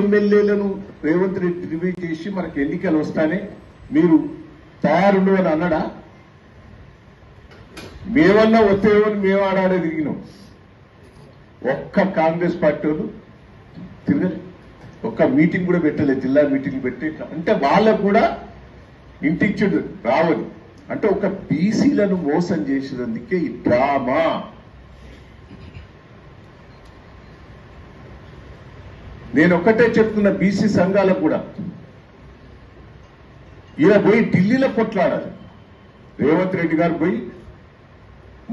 ఎమ్మెల్యేలను రేవంత్ రెడ్డి రివ్యూ చేసి మనకు ఎన్నికలు వస్తానే మీరు తయారుండు అని అన్నడా? మేమన్నా వస్తేమని మేము ఆడాడే తిరిగినాం. ఒక్క కాంగ్రెస్ పార్టీ వాళ్ళు తిరగలే. ఒక్క మీటింగ్ కూడా పెట్టలేదు జిల్లా మీటింగ్ పెట్టి అంటే వాళ్ళకు కూడా ఇంటిచ్చుడు రావని అంటే ఒక బీసీలను మోసం చేసినందుకే ఈ డ్రామా. నేను ఒక్కటే చెప్తున్న బీసీ సంఘాలకు కూడా. ఇలా పోయి ఢిల్లీలో కొట్లాడాలి. రేవంత్ రెడ్డి గారు పోయి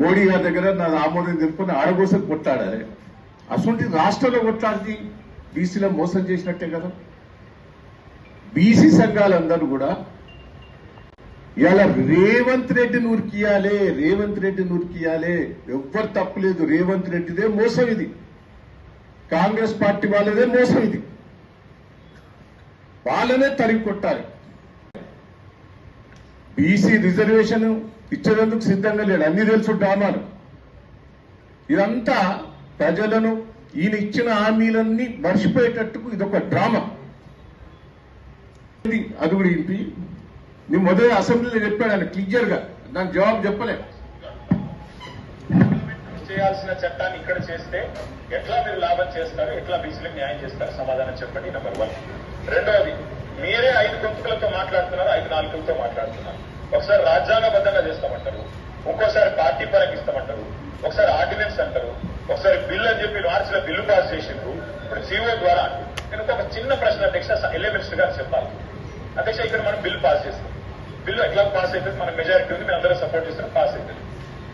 మోడీ గారి దగ్గర నా ఆమోదం తెలుపుకొని ఆడకోసం కొట్లాడాలి. అసలు రాష్ట్రంలో కొట్లాడి బీసీలో మోసం చేసినట్టే కదా. బీసీ సంఘాలందరూ కూడా ఇలా రేవంత్ రెడ్డిని ఉరికియాలే రేవంత్ రెడ్డిని ఉరికియాలే. ఎవ్వరు తప్పులేదు రేవంత్ రెడ్డిదే మోసం ఇది. కాంగ్రెస్ పార్టీ వాళ్ళదే మోసం ఇది. వాళ్ళనే తరిగి కొట్టాలి. బీసీ రిజర్వేషన్ ఇచ్చేందుకు సిద్ధంగా లేడు. అన్ని తెలుసు డ్రామాలు. ఇదంతా ప్రజలను ఈయన ఇచ్చిన హామీలన్నీ మర్చిపోయేటట్టుకు ఇదొక డ్రామా. అది కూడా ఇంటి నేను మొదటి అసెంబ్లీలో చెప్పాడు ఆయన క్లియర్గా దానికి జవాబు చెప్పలేదు చేయాల్సిన చట్టాన్ని ఇక్కడ చేస్తే ఎట్లా మీరు లాభం చేస్తారు ఎట్లా బీసీలకు న్యాయం చేస్తారు? సమాధానం చెప్పండి నెంబర్ వన్ రెండవది మీరే ఐదు గుంపులతో మాట్లాడుతున్నారు ఐదు నాలుగులతో మాట్లాడుతున్నారు. ఒకసారి రాజ్యాంగబద్ధంగా చేస్తామంటారు ఒక్కోసారి పార్టీ పరంగా ఇస్తామంటారు ఒకసారి ఆర్డినెన్స్ అంటారు ఒకసారి బిల్ అని చెప్పి మార్చిలో బిల్లు పాస్ చేసిండ్రు ఇప్పుడు సీఓ ద్వారా నేను ఒక చిన్న ప్రశ్న అధ్యక్ష ఎల్ఏ గారు చెప్పాలి. అధ్యక్ష ఇక్కడ మనం బిల్ పాస్ చేస్తాం. బిల్లు ఎట్లా పాస్ అవుతుంది? మన మెజారిటీ ఉంది మేము అందరూ సపోర్ట్ చేస్తాం పాస్ అవుతుంది.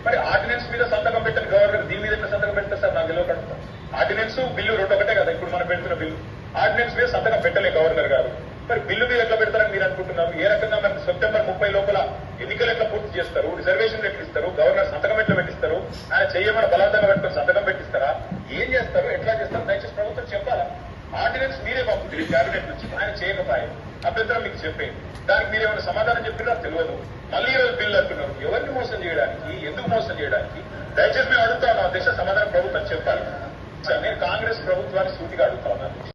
మరి ఆర్డినెన్స్ మీద సంతకం పెట్టిన గవర్నర్ దీని మీద ఎట్లా సంతకం పెడతారు సార్ నాకు తెలియక అడుగుతాం ఆర్డినెన్స్ బిల్లు రెండు ఒకటే కదా ఇప్పుడు మనం పెడుతున్న బిల్లు. ఆర్డినెన్స్ మీద సంతకం పెట్టలే గవర్నర్ గారు. మరి బిల్లు మీద ఎట్లా పెడతారని మీరు అనుకుంటున్నారు? ఏ రకంగా మనకి సెప్టెంబర్ ముప్పై లోపల ఎన్నికలు ఎట్లా పూర్తి చేస్తారు? రిజర్వేషన్ ఎట్లా ఇస్తారు? గవర్నర్ సంతకం ఎట్లా పెట్టిస్తారు? ఆయన చేయమని బలవంతంగా పెట్టుకుని సంతకం పెట్టిస్తారా? ఏం చేస్తారు? ఎట్లా చేస్తారు? దయచేసి ప్రభుత్వం చెప్పాలా? ఆర్డినెన్స్ మీరే పంపుతుంది క్యాబినెట్ నుంచి. ఆయన చేయకపోయారు. అభ్యంతరం మీకు చెప్పే దానికి మీరు ఏమైనా సమాధానం చెప్పినా తెలియదు. మళ్ళీ ఈరోజు రోజు బిల్లు అంటున్నారు. ఎవరిని మోసం చేయడానికి? ఎందుకు మోసం చేయడానికి? దయచేసి మేము అడుగుతా దేశ సమాధానం ప్రభుత్వం చెప్పాలి. నేను కాంగ్రెస్ ప్రభుత్వాన్ని సూటిగా అడుగుతా ఉన్నాను.